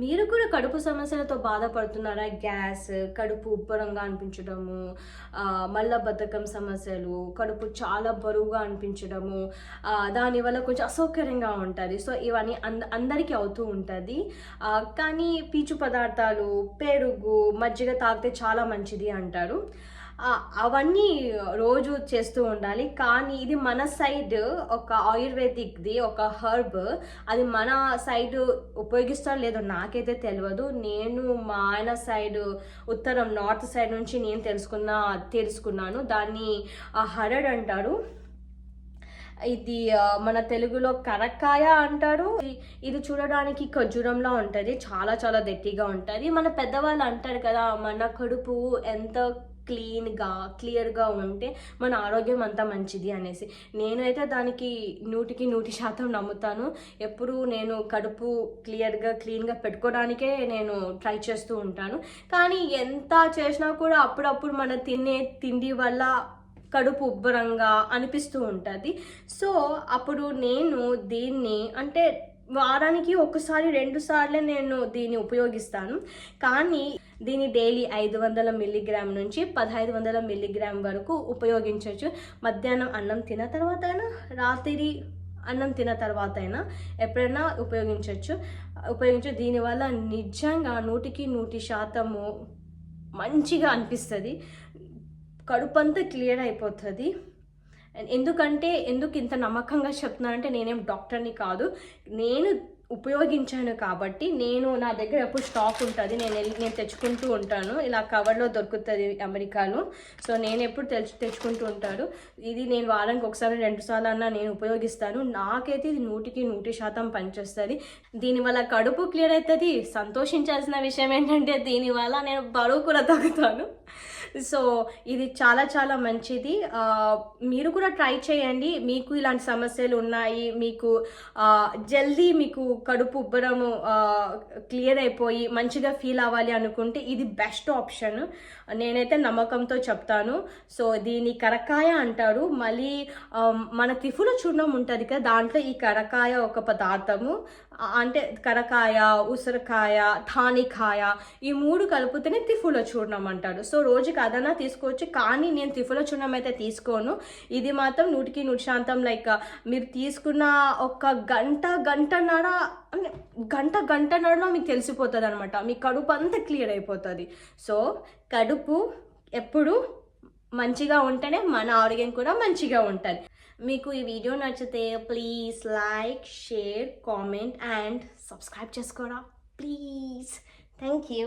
మీరు కూడా కడుపు సమస్యలతో బాధపడుతున్నారా? గ్యాస్ కడుపు ఉబ్బరంగా అనిపించడము మల్లబద్ధకం సమస్యలు కడుపు చాలా బరువుగా అనిపించడము దానివల్ల కొంచెం అసౌకర్యంగా ఉంటుంది. సో ఇవన్నీ అంద అందరికీ అవుతూ ఉంటుంది. కానీ పీచు పదార్థాలు పెరుగు మజ్జిగ తాగితే చాలా మంచిది అంటారు. అవన్నీ రోజు చేస్తూ ఉండాలి. కానీ ఇది మన సైడ్ ఒక ఆయుర్వేదిక్ది ఒక హర్బ్. అది మన సైడ్ ఉపయోగిస్తారో లేదో నాకైతే తెలియదు నేను మా ఆయన సైడ్ ఉత్తరం నార్త్ సైడ్ నుంచి నేను తెలుసుకున్న తెలుసుకున్నాను. దాన్ని హరడ్ అంటారు. ఇది మన తెలుగులో కరక్కాయ అంటారు. ఇది- ఇది చూడడానికి ఖర్జూరంలా ఉంటుంది. చాలా చాలా గట్టిగా ఉంటుంది. మన పెద్దవాళ్ళు అంటారు కదా మన కడుపు ఎంత క్లీన్గా క్లియర్గా ఉంటే మన ఆరోగ్యం అంతా మంచిది అనేసి. నేనైతే దానికి నూటికి నూటి శాతం నమ్ముతాను. ఎప్పుడు నేను కడుపు క్లియర్గా క్లీన్గా పెట్టుకోవడానికే నేను ట్రై చేస్తూ ఉంటాను. కానీ ఎంత చేసినా కూడా అప్పుడప్పుడు మన తినే తిండి వల్ల కడుపు ఉబ్బరంగా అనిపిస్తూ ఉంటుంది. సో అప్పుడు నేను దీన్ని అంటే వారానికి ఒకసారి రెండు సార్లే నేను దీన్ని ఉపయోగిస్తాను. కానీ దీన్ని డైలీ ఐదు వందల మిల్లీగ్రామ్ నుంచి పదహైదు వందల మిల్లీగ్రామ్ వరకు ఉపయోగించవచ్చు మధ్యాహ్నం అన్నం తిన్న తర్వాత అయినా రాత్రి అన్నం తిన్న తర్వాత అయినా ఎప్పుడైనా ఉపయోగించవచ్చు ఉపయోగించు దీనివల్ల నిజంగా నూటికి నూటి శాతము మంచిగా అనిపిస్తుంది. కడుపు అంతా క్లియర్ అయిపోతుంది. ఎందుకంటే ఎందుకు ఇంత నమ్మకంగా చెప్తున్నానంటే నేనేం డాక్టర్ని కాదు. నేను ఉపయోగించాను కాబట్టి నేను నా దగ్గర ఎప్పుడు స్టాక్ ఉంటుంది. నేను నేను తెచ్చుకుంటూ ఉంటాను. ఇలా కవర్లో దొరుకుతుంది అమెరికాలో. సో నేను ఎప్పుడు తెచ్చు తెచ్చుకుంటూ ఉంటాను. ఇది నేను వారానికి ఒకసారి రెండు సార్లు అన్నా నేను ఉపయోగిస్తాను. నాకైతే ఇది నూటికి నూటి శాతం పనిచేస్తుంది. దీనివల్ల కడుపు క్లియర్ అవుతుంది. సంతోషించాల్సిన విషయం ఏంటంటే దీనివల్ల నేను బరువు కూడా తగ్గుతాను. సో ఇది చాలా చాలా మంచిది. మీరు కూడా ట్రై చేయండి. మీకు ఇలాంటి సమస్యలు ఉన్నాయి మీకు జల్దీ మీకు కడుపు ఉబ్బరం క్లియర్ అయిపోయి మంచిగా ఫీల్ అవ్వాలి అనుకుంటే ఇది బెస్ట్ ఆప్షన్. నేనైతే నమ్మకంతో చెప్తాను. సో దీని కరకాయ అంటారు. మళ్ళీ మన త్రిఫుల చూర్ణం ఉంటుంది కదా దాంట్లో ఈ కరకాయ ఒక పదార్థము. అంటే కరకాయ ఉసిరికాయ థానికాయ ఈ మూడు కలిపితేనే త్రిఫుల చూర్ణం అంటారు సో రోజుకి అదనా తీసుకోవచ్చు. కానీ నేను త్రిఫుల చూర్ణం అయితే తీసుకోను. ఇది మాత్రం నూటికి నూటి శాంతం లైక్ మీరు తీసుకున్న ఒక గంట గంటన్నర గంట గంటన్నరలో మీకు తెలిసిపోతుంది అనమాట మీ కడుపు అంతా క్లియర్ అయిపోతుంది. సో కడుపు ఎప్పుడు మంచిగా ఉంటేనే మన ఆరోగ్యం కూడా మంచిగా ఉంటుంది. మీకు ఈ వీడియో నచ్చితే please like share comment and subscribe చేసుకోరా. Please thank you